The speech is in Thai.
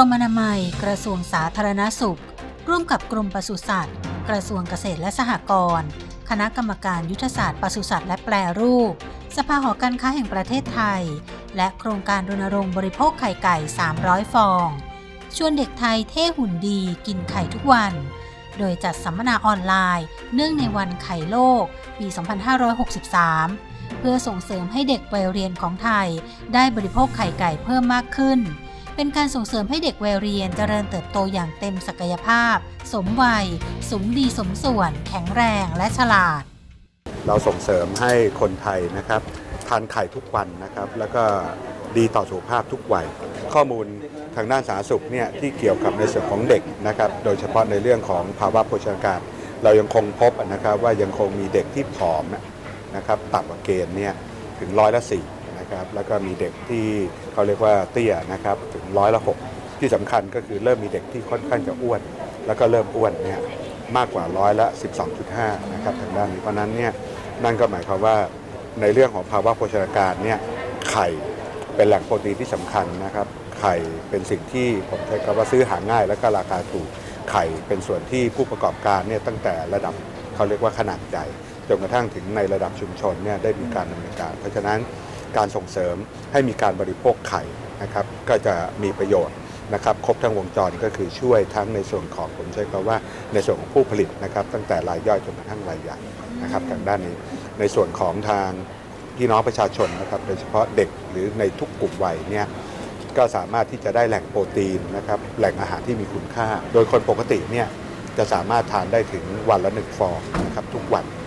กรมอนามัย กระทรวงสาธารณสุข ร่วมกับกรมปศุสัตว์ กระทรวงเกษตรและสหกรณ์ คณะกรรมการยุทธศาสตร์ปศุสัตว์และแปรรูป สภาหอการค้าแห่งประเทศไทย และโครงการรณรงค์บริโภคไข่ไก่ 300 ฟอง ชวนเด็กไทยเท่หุ่นดีกินไข่ทุกวัน โดยจัดสัมมนาออนไลน์ เนื่องในวันไข่โลก ปี 2563 เพื่อส่งเสริมให้เด็กวัยเรียนของไทย ได้บริโภคไข่ไก่เพิ่มมากขึ้น เป็นการส่งเสริมให้เด็กวัยเรียนเจริญเติบโตอย่างเต็มศักยภาพ สมวัย สมดีสมส่วน แข็งแรงและฉลาด เราส่งเสริมให้คนไทยนะครับทานไข่ทุกวันนะครับ แล้วก็ดีต่อสุขภาพทุกวัย ข้อมูลทางด้านสาธารณสุขเนี่ยที่เกี่ยวกับในส่วนของเด็กนะครับ โดยเฉพาะในเรื่องของภาวะโภชนาการ เรายังคงพบนะครับว่ายังคงมีเด็กที่ผอมนะครับต่ำกว่าเกณฑ์เนี่ยถึงร้อยละสี่ นะครับแล้วก็มีเด็กที่เขาเรียกว่าเตี้ยนะครับถึงร้อยละหกที่สำคัญก็คือเริ่มมีเด็กที่ค่อนข้างจะอ้วน แล้วก็เริ่มอ้วนเนี่ยมากกว่าร้อยละ 12.5 นะครับทางด้านนี้เพราะนั้นเนี่ยนั่นก็หมายความว่าในเรื่องของภาวะโภชนาการเนี่ยไข่เป็นแหล่งโปรตีนที่สำคัญนะครับ ไข่เป็นสิ่งที่ผมใช้คำว่าซื้อหาง่าย และก็ราคาถูกไข่เป็นส่วนที่ผู้ประกอบการเนี่ยตั้งแต่ระดับเขาเรียกว่าขนาดใหญ่จนกระทั่งถึงในระดับชุมชนเนี่ยได้มีการดำเนินการ เพราะฉะนั้น การส่งเสริมให้มีการบริโภคไข่นะครับก็จะมีประโยชน์นะครับครบทั้งวงจรก็คือช่วยทั้งในส่วนของผมใช้คำว่าในส่วนของผู้ผลิตนะครับ ตั้งแต่รายย่อยจนกระทั่งรายใหญ่นะครับทางด้านนี้ในส่วนของทางพี่น้องประชาชนนะครับโดยเฉพาะเด็กหรือในทุกกลุ่มวัยเนี่ยก็สามารถที่จะได้แหล่งโปรตีนนะครับแหล่งอาหารที่มีคุณค่า โดยคนปกติเนี่ยจะสามารถทานได้ถึงวันละหนึ่งฟองนะครับทุกวัน